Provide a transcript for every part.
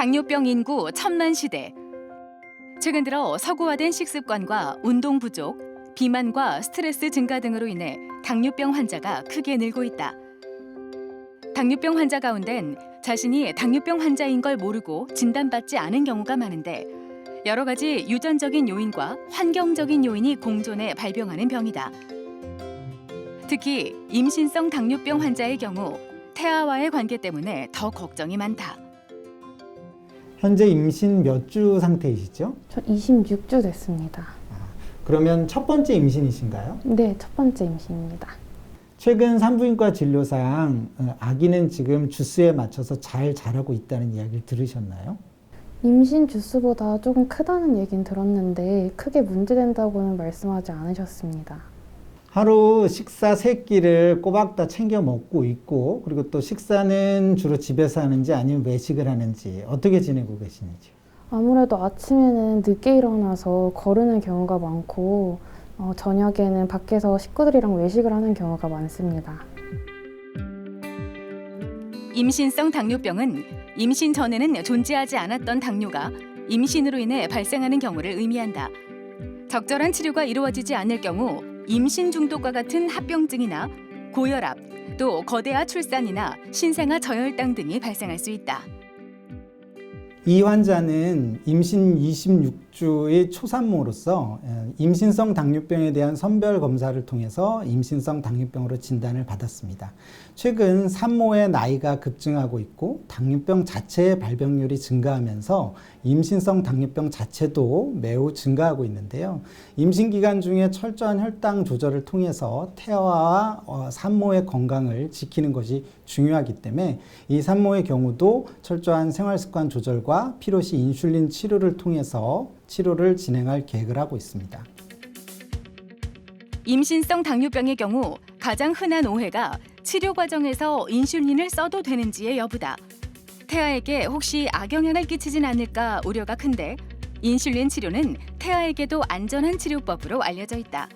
당뇨병 인구 천만 시대. 최근 들어 서구화된 식습관과 운동 부족, 비만과 스트레스 증가 등으로 인해 당뇨병 환자가 크게 늘고 있다. 당뇨병 환자 가운데는 자신이 당뇨병 환자인 걸 모르고 진단받지 않은 경우가 많은데 여러 가지 유전적인 요인과 환경적인 요인이 공존해 발병하는 병이다. 특히 임신성 당뇨병 환자의 경우 태아와의 관계 때문에 더 걱정이 많다. 현재 임신 몇 주 상태이시죠? 저 26주 됐습니다. 그러면 첫 번째 임신이신가요? 네, 첫 번째 임신입니다. 최근 산부인과 진료상 어, 아기는 지금 주스에 맞춰서 잘 자라고 있다는 이야기를 들으셨나요? 임신 주스보다 조금 크다는 얘긴 들었는데 크게 문제된다고는 말씀하지 않으셨습니다. 하루 식사 세 끼를 꼬박 다 챙겨 먹고 있고 그리고 또 식사는 주로 집에서 하는지 아니면 외식을 하는지 어떻게 지내고 계시는지 아무래도 아침에는 늦게 일어나서 거르는 경우가 많고 어, 저녁에는 밖에서 식구들이랑 외식을 하는 경우가 많습니다. 임신성 당뇨병은 임신 전에는 존재하지 않았던 당뇨가 임신으로 인해 발생하는 경우를 의미한다. 적절한 치료가 이루어지지 않을 경우 임신 중독과 같은 합병증이나 고혈압, 또 거대화 출산이나 신생아 저혈당 등이 발생할 수 있다. 이 환자는 임신 26 주의 초산모로서 에, 임신성 당뇨병에 대한 선별 검사를 통해서 임신성 당뇨병으로 진단을 받았습니다. 최근 산모의 나이가 급증하고 있고 당뇨병 자체의 발병률이 증가하면서 임신성 당뇨병 자체도 매우 증가하고 있는데요. 임신 기간 중에 철저한 혈당 조절을 통해서 태아와 어, 산모의 건강을 지키는 것이 중요하기 때문에 이 산모의 경우도 철저한 생활 습관 조절과 필요시 인슐린 치료를 통해서 치료를 진행할 계획을 하고 있습니다. 임신성 당뇨병의 경우 가장 흔한 오해가 치료 과정에서 인슐린을 써도 되는지의 여부다. 태아에게 혹시 악영향을 끼치진 않을까 우려가 큰데 인슐린 치료는 태아에게도 안전한 치료법으로 알려져 있다.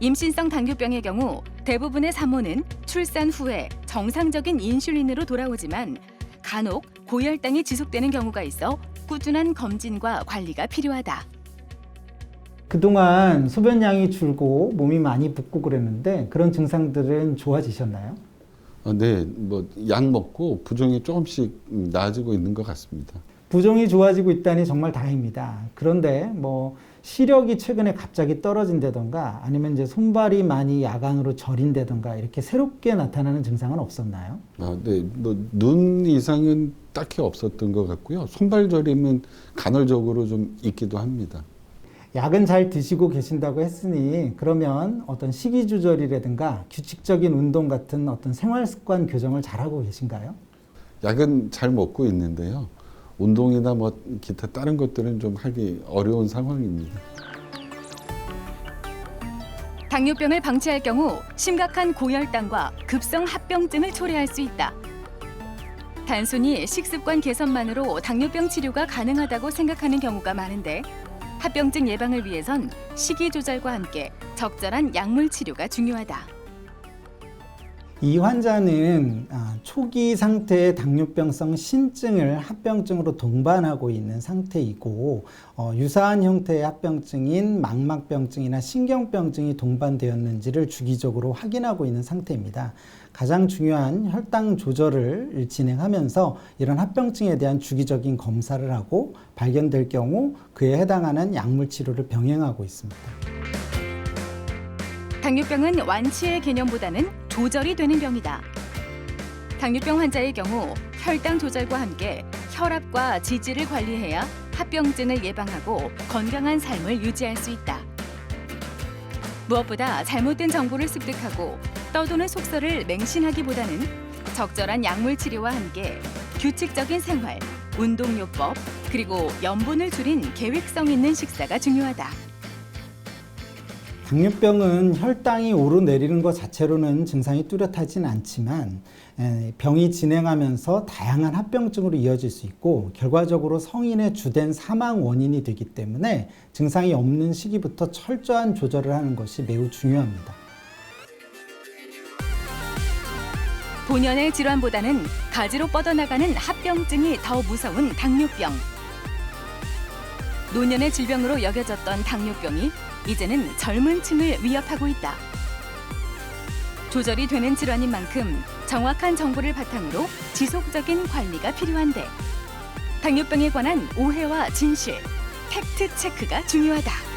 임신성 당뇨병의 경우 대부분의 산모는 출산 후에 정상적인 인슐린으로 돌아오지만 간혹 고혈당이 지속되는 경우가 있어 꾸준한 검진과 관리가 필요하다. 그동안 소변량이 줄고 몸이 많이 붓고 그랬는데 그런 증상들은 좋아지셨나요? 어, 네, 뭐 약 먹고 부종이 조금씩 나아지고 있는 것 같습니다. 부종이 좋아지고 있다니 정말 다행입니다. 그런데 뭐 시력이 최근에 갑자기 떨어진다던가 아니면 이제 손발이 많이 야간으로 저린다던가 이렇게 새롭게 나타나는 증상은 없었나요? 아, 네, 뭐눈 이상은 딱히 없었던 것 같고요. 손발 저림은 간헐적으로 좀 있기도 합니다. 약은 잘 드시고 계신다고 했으니 그러면 어떤 식이 조절이라든가 규칙적인 운동 같은 어떤 생활 습관 교정을 잘하고 계신가요? 약은 잘 먹고 있는데요. 운동이나 뭐 기타 다른 것들은 좀 하기 어려운 상황입니다. 당뇨병을 방치할 경우 심각한 고혈당과 급성 합병증을 초래할 수 있다. 단순히 식습관 개선만으로 당뇨병 치료가 가능하다고 생각하는 경우가 많은데 합병증 예방을 위해선 식이 조절과 함께 적절한 약물 치료가 중요하다. 이 환자는 아, 초기 상태의 당뇨병성 신증을 합병증으로 동반하고 있는 상태이고 어, 유사한 형태의 합병증인 망막병증이나 신경병증이 동반되었는지를 주기적으로 확인하고 있는 상태입니다. 가장 중요한 혈당 조절을 진행하면서 이런 합병증에 대한 주기적인 검사를 하고 발견될 경우 그에 해당하는 약물 치료를 병행하고 있습니다. 당뇨병은 완치의 개념보다는 조절이 되는 병이다. 당뇨병 환자의 경우 혈당 조절과 함께 혈압과 지지를 관리해야 합병증을 예방하고 건강한 삶을 유지할 수 있다. 무엇보다 잘못된 정보를 습득하고 떠도는 속설을 맹신하기보다는 적절한 약물 치료와 함께 규칙적인 생활, 운동요법, 그리고 염분을 줄인 계획성 있는 식사가 중요하다. 당뇨병은 혈당이 오르내리는 것 자체로는 증상이 뚜렷하진 않지만 에, 병이 진행하면서 다양한 합병증으로 이어질 수 있고 결과적으로 성인의 주된 사망 원인이 되기 때문에 증상이 없는 시기부터 철저한 조절을 하는 것이 매우 중요합니다. 본연의 질환보다는 가지로 뻗어나가는 합병증이 더 무서운 당뇨병. 노년의 질병으로 여겨졌던 당뇨병이 이제는 젊은 층을 위협하고 있다. 조절이 되는 질환인 만큼 정확한 정보를 바탕으로 지속적인 관리가 필요한데 당뇨병에 관한 오해와 진실, 팩트 체크가 중요하다.